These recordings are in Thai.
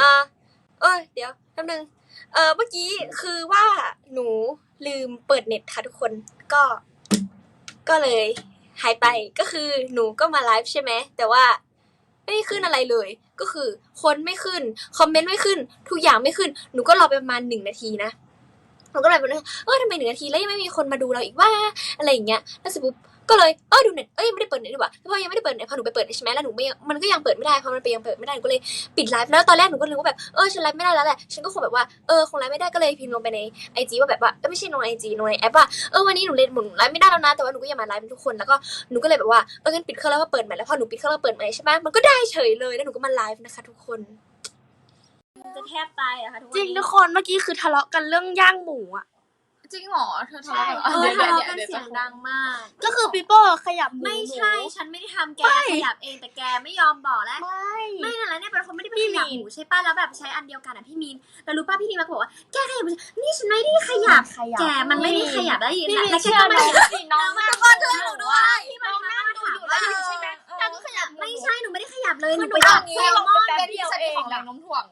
อ่าเอ้ยเดี๋ยวแป๊บนึง เออเมื่อกี้คือว่าหนูลืมเปิดเน็ตค่ะทุกคน ก็ ก็เลยหายไป ก็คือหนูก็มาไลฟ์ใช่ไหม แต่ว่าไม่ขึ้นอะไรเลย ก็คือคนไม่ขึ้น คอมเมนต์ไม่ขึ้น ทุกอย่างไม่ขึ้น หนูก็รอไปประมาณหนึ่งนาทีนะหนูก็เลยแบบเออทำไมหนึ่งนาทีแล้วยังไม่มีคนมาดูเราอีกว่า อะไรอย่างเงี้ย แล้วสร็จปุ๊บ ก็เลยเออดูเน็ตเอ้ยยังไม่ได้เปิดเน็ตดีกว่าแล้วพอยังไม่ได้เปิดเน็ตพอหนูไปเปิดใช่ไหมแล้วหนูไม่มันก็ยังเปิดไม่ได้พอมันไปยังเปิดไม่ได้หนูก็เลยปิดไลฟ์แล้วตอนแรกหนูก็นึกว่าแบบเออฉันไลฟ์ไม่ได้แล้วแหละฉันก็คงแบบว่าเออคงไลฟ์ไม่ได้ก็เลยพิมพ์ลงไปในไอจีว่าแบบว่าเออไม่ใช่ลงไอจีลงในแอปว่าเออวันนี้หนูเล่นหนูไลฟ์ไม่ได้แล้วนะแต่ว่าหนูก็ยังมาไลฟ์เป็นทุกคนแล้วก็หนูก็เลยแบบว่าเอองั้นปิดเครื่องแล้วก็เปิดใหม่แล้วพอหนูปิดเครื่องแล้วเปิดใหม่ใช่ไหมมันก็ได้เฉยเลยแล้วหนูก็มาไลฟ์นะคะทุกคนจะแทบตายอะค่ะทุกวันจริงทุกคนเมื่อกี้คือทะเลาะกันเรื่องย่างหมูอะ จริงเหรอเธอทะเลาะกันเหรเออดี๋ยวทะเลาะดี๋ยวกันดี๋ยวเสียงดังมาก ก็คือปีโป้ขยับหมูไม่ใช่ ฉันไม่ได้ทำแกไม่ขยับเองแต่แกไม่ยอมบอกแล้ว ไม่ไม่นั่นแหละเนี่ยเป็นคนไม่ได้ไปพี่ขยับมีนหมูใช่ป่ะแล้วแบบใช้อันเดียวกันอะพี่มีนแล้วรู้ป่ะพี่มีนมาบอกว่าแกขยับหมูนี่ฉันไม่ได้ขยับขยับแกมันไม่ได้ขยับได้ยินพี่นะมีแล้วแกเชื่อก็ไหมมาสิน้องนั่งก็ช่วยหนูด้วยพี่มาน้องมานั่งมาดูถามอยู่ว่าแล้วอยู่ใช่ไหมนางก็ขยับไม่ใช่หนูไม่ได้ขยับเลยหนูคือหนูไปอเอายากแซให้ลลองมอนไปเป็นที่สติของแรงโน้มถ่วง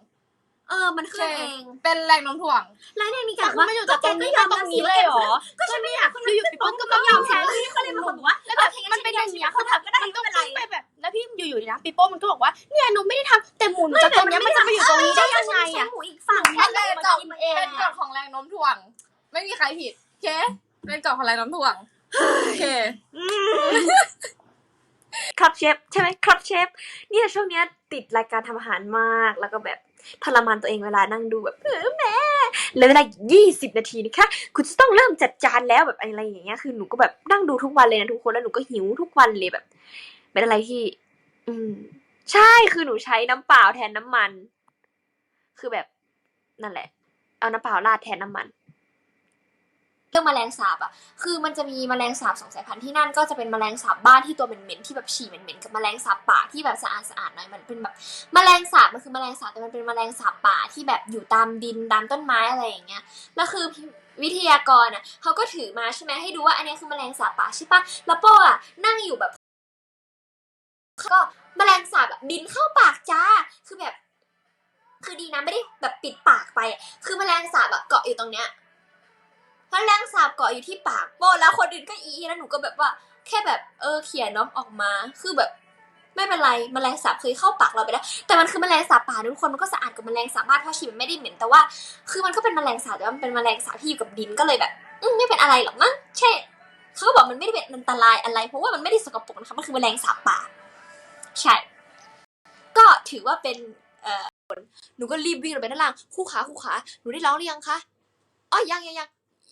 เออ มันขึ้นเอง เป็นแรงโน้มถ่วง แล้วเนี่ยมีแต่การคือว่าไม่อยู่ก็จากแกตรงก็นี้ยไปอมตรรับงสินี้ว่าเลยแกเหรอ ก็ฉันไม่อยากอยู่ๆปีโป้ก็ก็มายยออมมแพ้แพ้พี่ก็เลยเป็นคนบอกว่าเออโอเคงั้มันเป็นอย่างเงี้ยเขาทำก็ได้ไม่มันก็เป็นไรไปแบบ แล้วพี่อยู่ๆนะปีโป้มันก็บอกว่าเนี่ยหนูไม่ได้ทำแต่หมูหนูไม่จากตรงเนี้ยมันจะไปอยู่ตรงนี้ได้ได้ยังไงใช้อะหมูอีกฝั่งมันเป็นกฎกินเองเป็นกฎของแรงโน้มถ่วง ไม่มีใครผิดโอเคเป็นกฎของแรงโน้มถ่วงโอเคครับเชฟใช่ไหมครับเชฟเนี่ยช่วงเนี้ยติดรายการทำอาหารมากแล้วก็แบบ ทรมานตัวเองเวลานั่งดูแบบเออแม่เหลยเวลายี่สิบนาทีนะคะคุณจะต้องเริ่มจัดจานแล้วแบบอะไรอย่างเงี้ยคือหนูก็แบบนั่งดูทุกวันเลยนะทุกคนแล้วหนูก็หิวทุกวันเลยแบบเป็นอะไรที่ อืม ใช่คือหนูใช้น้ำเปล่าแทนน้ำมัน คือแบบนั่นแหละ เอาน้ำเปล่าราดแทนน้ำมัน รื่องแมลงสาบอะคือมันจะมีมแมลงสาบสองสายพันธุ์ที่นั่นก็จะเป็นมแมลงสาบบ้านที่ตัวเหม็นๆที่แบบฉี่เหม็นๆกับมแมลงสาบป่าที่แบบสะอาดสะอาดๆหน่อยมันเป็นแบบมแมลงสาบมันคือมแมลงสาบแต่มันเป็นมแมลงสาบป่าที่แบบอยู่ตามดินตามต้นไม้อะไรอย่างเงี้ยแล้วคือวิทยากรอะเขาก็ถือมาใช่ไหมให้ดูว่าอันนี้คือมแมลงสาบป่าใช่ปะแล้วโป้อะนั่งอยู่แบบก็มแมลงสาบแบบบินเข้าปากจ้า คือแบบ คือดีนะไม่ได้แบบปิดปากไป คือมแมลงสาบอะเกาะอยู่ตรงเนี้ย แมลงสาบเกาะอยู่ที่ปากโป้แล้วคนอื่นก็อีแล้วหนูก็แบบว่า แค่แบบเออเขี่ยน้องออกมาคือแบบไม่เป็นไรแมลงสาบเคยเข้าปากเราไปแล้ว แต่มันคือแมลงสาบป่านะทุกคนมันก็สะอาดกว่าแมลงสาบบ้านเพราะฉี่มันไม่ได้เหม็นแต่ว่า คือมันก็เป็นแมลงสาบแต่ว่ามันเป็นแมลงสาบที่อยู่กับดินก็เลยแบบไม่เป็นอะไรหรอกมั้งใช่เขาก็บอกมันไม่ได้เป็นอันตรายอะไร เพราะว่ามันไม่ได้สกปรกนะคะมันคือแมลงสาบป่าใช่ ก็ถือว่าเป็นเอ่อหนูก็รีบวิ่งลงไปด้านล่างคู่ขาคู่ขาหนูได้ร้องหรือยังคะอ๋อยังยังยัง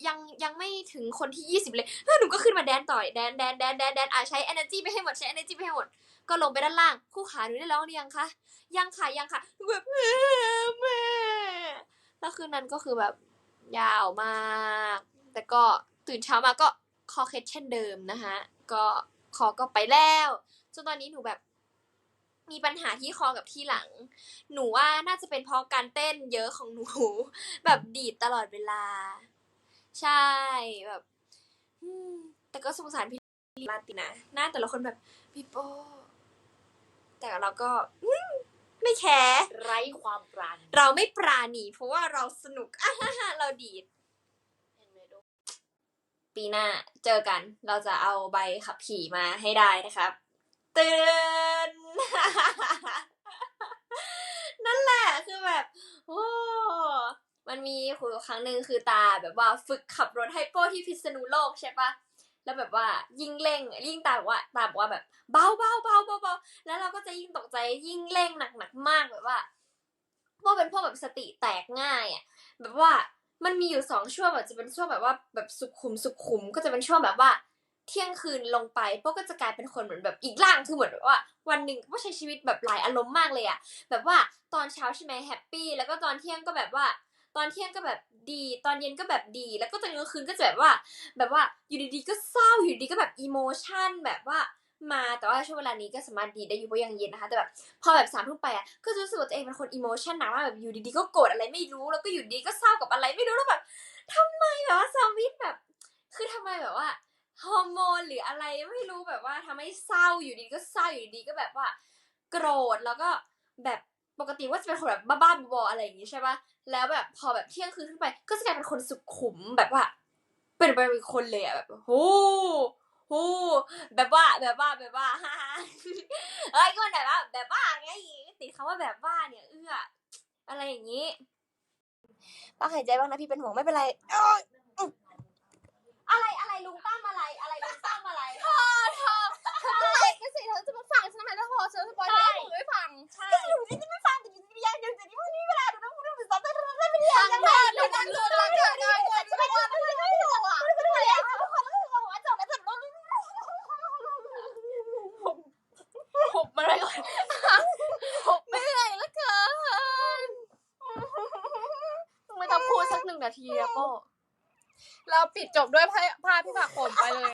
ยังยังไม่ถึงคนที่ยี่สิบเลยแล้วหนูก็ขึ้นมาแดนต่อยแดนแดนแดนแดนแดนอะใช้ energy ไปให้หมดใช้ energy ไปให้หมด ก็ลงไปด้านล่าง คู่ขาหนูได้ร้องหรือยังคะ ยังค่ะยังค่ะหนูแบบแม่แล้วคืนนั้นก็คือแบบยาวมาก แต่ก็ตื่นเช้ามาก็คอเคสเช่นเดิมนะคะก็คอก็ไปแล้วจนตอนนี้หนูแบบมีปัญหาที่คอกับที่หลัง หนูว่าน่าจะเป็นเพราะการเต้นเยอะของหนู แบบดีดตลอดเวลา ใช่แบบอืมแต่ก็สงสารพี่ลาตินะ หน้าแต่ละคนแบบพี่โป้แต่เราก็อืมไม่แคร์ไร้ความปราณีเราไม่ปราณีเพราะว่าเราสนุกอะฮ่าฮ่าเราดีดปีหน้าเจอกัน เราจะเอาใบขับขี่มาให้ได้นะครับเตือนนั่นแหละคือแบบ โอ้ มันมีคุยครั้งหนึ่งคือตาแบบว่าฝึกขับรถไฮโปที่พิษณุโลกใช่ปะแล้วแบบว่ายิ่งเร่งยิ่งตาบอกว่าตาบอกว่าแบบเบาเบาเบาเบาเบาแล้วเราก็จะยิ่งตกใจยิ่งเร่งหนักหนักๆมากแบบว่าพวกเป็นพวกแบบสติแตกง่ายอะแบบว่ามันมีอยู่สองช่วงแบบจะเป็นช่วงแบบว่าแบบสุขุมสุขุมก็จะเป็นช่วงแบบว่า เที่ยงคืนลงไปพวกก็จะกลายเป็นคนเหมือนแบบอีกร่างคือเหมือนแบบว่า วันหนึ่งก็ใช้ชีวิตแบบหลายอารมณ์มากเลยอะแบบว่าตอนเช้าใช่ไหมแฮปปี้แล้วก็ตอนเที่ยงก็แบบว่า ตอนเที่ยงก็แบบดี ตอนเย็นก็แบบดี แล้วก็ตอนกลางคืนก็จะแบบว่า แบบว่าอยู่ดีๆก็เศร้าอยู่ดีๆก็แบบอีโมชันแบบว่ามาแต่ว่าช่วงเวลานี้ก็สามารถดีได้อยู่เพราะยังเย็นนะคะแต่แบบพอแบบสามทุ่มไปอะก็รู้สึกว่าตัวเองเป็นคนอีโมชันหนักมากแบบอยู่ดีๆก็โกรธอะไรไม่รู้แล้วก็อยู่ดีก็เศร้ากับอะไรไม่รู้แล้วแบบทำไมแบบว่าสวิตแบบ คือทำไมแบบว่าฮอร์โมนหรืออะไรไม่รู้แบบว่าทำให้เศร้าอยู่ดีก็เศร้าอยู่ดีก็แบบว่า โกรธแล้วก็แบบ ปกติว่าจะเป็นคนแบบบ้าๆบอๆอะไรอย่างงี้ใช่ปะแล้วแบบพอแบบเที่ยงคืนขึ้นไป ก็จะกลายเป็นคนสุขุมแบบว่า เป็นไปเป็นคนเลยอะแบบโอ้โหแบบว่าแบบว่าแบบว่าฮ่าฮ่าเอ้ยก็มันแบบว่าแบบว่าไงติดคำว่าแบบว่าเนี่ยเอื้ออะไรอย่างนี้ป้าหายใจบ้างนะพี่เป็นห่วงไม่เป็นไรเอ้ยอืมอะไร อบอกว่าจบแล้วจบแล้วหุบมาเลยก่อนหุบไม่ไหนละเกินไม่ต้องพูดสักหนึ่งนาทีอะโป้เราปิดจบด้วยผ้าผ้าพี่ผักผมไปเลย